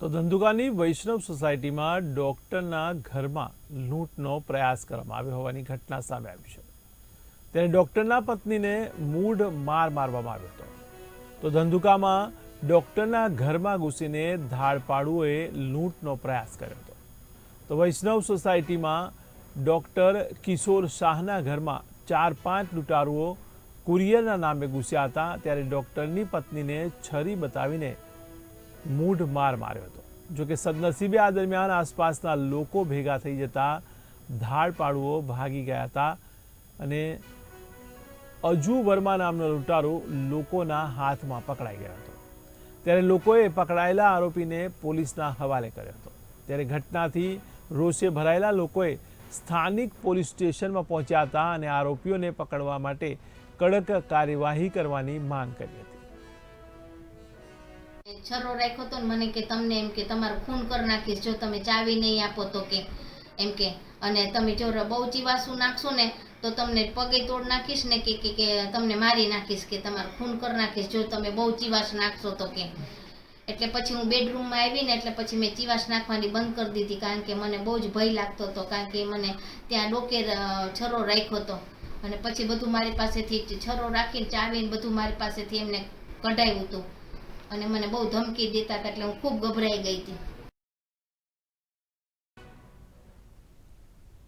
તો ધંધુકાની વૈષ્ણવ સોસાયટીમાં ડોક્ટરના ઘરમાં લૂંટનો પ્રયાસ કરવામાં આવ્યો હોવાની ઘટના સામે આવી છે. ત્યારે ડોક્ટરના પત્નીને મૂઢ માર મારવામાં આવ્યો હતો. તો ધંધુકામાં ડોક્ટરના ઘરમાં ઘૂસીને ધાડપાડુઓએ લૂંટનો પ્રયાસ કર્યો હતો. તો વૈષ્ણવ સોસાયટીમાં ડોક્ટર કિશોર શાહના ઘરમાં ચાર પાંચ લૂંટારુઓ કુરિયરના નામે ઘૂસ્યા હતા, ત્યારે ડોક્ટરની પત્નીને છરી બતાવીને મૂઢ માર માર્યો હતો. જોકે સદનસીબે આ દરમિયાન આસપાસના લોકો ભેગા થઈ જતા ધાડપાડુઓ ભાગી ગયા હતા અને અજુ વર્મા નામનો લૂંટારો લોકોના હાથમાં પકડાઈ ગયો હતો. ત્યારે લોકોએ પકડાયેલા આરોપીને પોલીસના હવાલે કર્યો હતો. ત્યારે ઘટનાથી રોષે ભરાયેલા લોકોએ સ્થાનિક પોલીસ સ્ટેશનમાં પહોંચ્યા હતા અને આરોપીઓને પકડવા માટે કડક કાર્યવાહી કરવાની માંગ કરી હતી. છરો રાખ્યો તો ને મને કે તમને એમ કે તમારું ખૂન કરી નાખીશ. જો તમે ચાવી નહીં આપો તો કે એમ કે. અને તમે જો બહુ ચીવાસું નાખશો ને તો તમને પગે તોડ નાખીશ ને કે કે તમને મારી નાખીશ કે તમારું ખૂન કરી નાખીશ. જો તમે બહુ ચીવાશ નાખશો તો કે. એટલે પછી હું બેડરૂમમાં આવીને એટલે પછી મેં ચીવાશ નાખવાની બંધ કરી દીધી કારણ કે મને બહુ જ ભય લાગતો હતો કારણ કે મને ત્યાં ડોકે છરો રાખ્યો હતો. અને પછી બધું મારી પાસેથી છરો રાખીને ચાવીને બધું મારી પાસેથી એમને કઢાવ્યું હતું. અને મને બહુ ધમકી દેતા હતા એટલે હું ખૂબ ગભરાઈ ગઈ હતી.